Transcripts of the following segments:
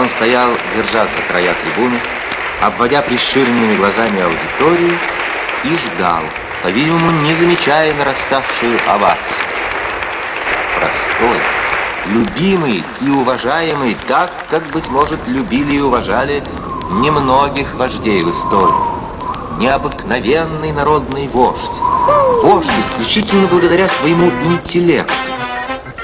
Он стоял, держась за края трибуны, обводя прищуренными глазами аудиторию и ждал, по-видимому, не замечая нараставшую овацию. Простой, любимый и уважаемый так, как, быть может, любили и уважали немногих вождей в истории. Необыкновенный народный вождь. Вождь исключительно благодаря своему интеллекту.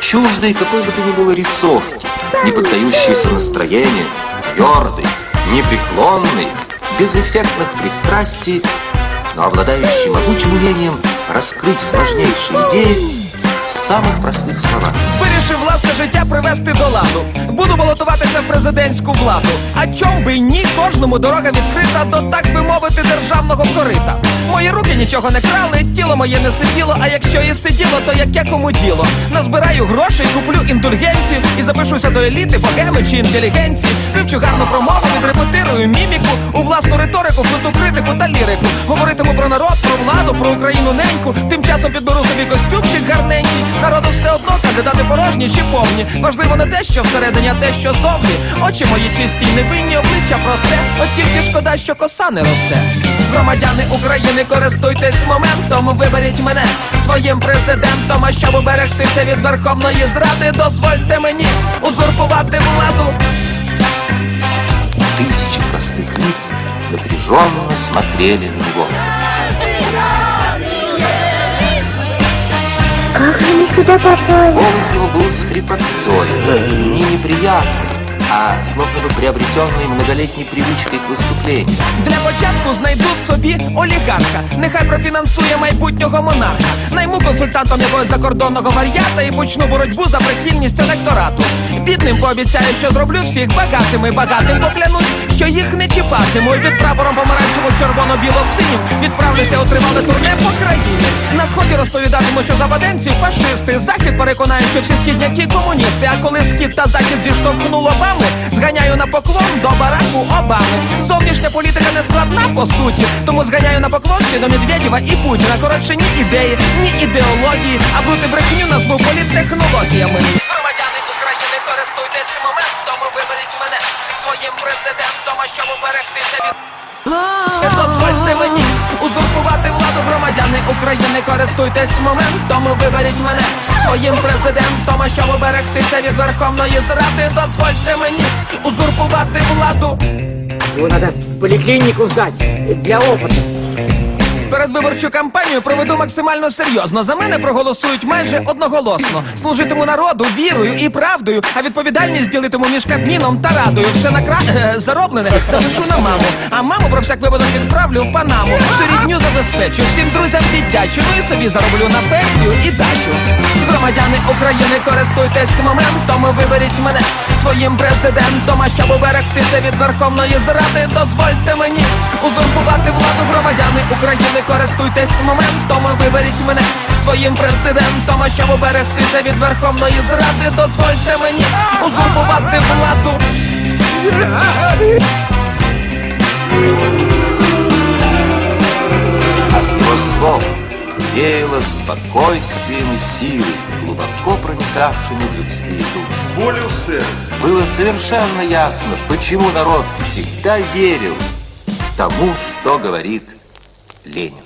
Чуждый какой бы то ни было рисовки, не поддающийся настроению, твердый, непреклонный, без эффектных пристрастий, но обладающий могучим умением раскрыть сложнейшие идеи в самых простых словах. Вирішив власне життя привести до ладу. Буду балотуватися в президентську владу. А чом би й ні, кожному дорога відкрита до, так би мовити, державного корита. Мої руки нічого не крали, тіло моє не сиділо, а якщо і сиділо, то яке кому діло? Назбираю грошей, куплю індульгенцію і запишуся до еліти, богеми чи інтелігенції. Вивчу гарну промову, відрепетирую міміку, у власну риторику, круту критику та лірику. Говоритиму про народ, про владу, про Україну неньку. Тим часом підберу собі костюмчик гарненький. Народу все одно кандидати порожні чи повні. Важливо не те, що всередині, а те, що зовні. Очі мої чисті невинні, обличчя просте. От тільки шкода, що коса не росте. Громадяни України, користуйтесь моментом, виберіть мене своїм президентом. А щоб уберегтися від верховної зради, дозвольте мені узурпувати владу. Тысячи простых лиц напряженно смотрели на него. сюда попали? Голос его был с хрипотцой, не неприятный, а словно бы приобретенный многолетней привычкой к выступлению. Для початку знайду собі олігарха. Нехай профінансує майбутнього монарха. Найму консультантом якогось закордонного вар'ята і почну боротьбу за прихильність електорату. Бідним пообіцяю, що зроблю всіх багатими. Багатим поклянусь, що їх не чіпатиму. І під прапором помаранчевим червоно-біло-синім відправлюся у тривале турне по країні. На сході розповідатиму, що западенці фашисти. Захід переконає, що всі східняки комуністи. А коли схід та захід зіштовхнуло бами, зганяю на поклон до бараку Обами. Зовнішня політика не складна по суті, тому зганяю на поклон ще до Медведєва і Путіна. Коротше, ні ідеї, ні ідеології, а бути брехню назву політтехнологіями. Громадяни України, користуйтесь моментом, виберіть мене своїм президентом, а щоб уберегтися від узурпувати владу громадяни України, користуйтесь моментом, виберіть мене своїм президентом, а щоб уберегтися від верховної зради, дозвольте мені узурпувати владу. Его надо в поликлинику сдать для опыта. Передвиборчу кампанію проведу максимально серйозно. За мене проголосують майже одноголосно. Служитиму народу вірою і правдою, а відповідальність ділитиму між Кабміном та радою. Все на кра... е, зароблене запишу на маму. А маму про всяк випадок відправлю в Панаму. Рідню забезпечу, всім друзям віддячу. Ну і собі зароблю на пенсію і дачу. Громадяни України, користуйтесь моментом, виберіть мене своїм президентом. А щоб уберегтися від верховної зради, дозвольте мені узурпувати владу громадяни України, користуйтесь моментом, виберіть мене своїм президентом. А щоб уберегтися від верховної зради, дозвольте мені узурпувати владу. Веяло спокойствием и силой, глубоко проникавшими в людские души. З болю в серці. Было совершенно ясно, почему народ всегда верил тому, что говорит Ленин.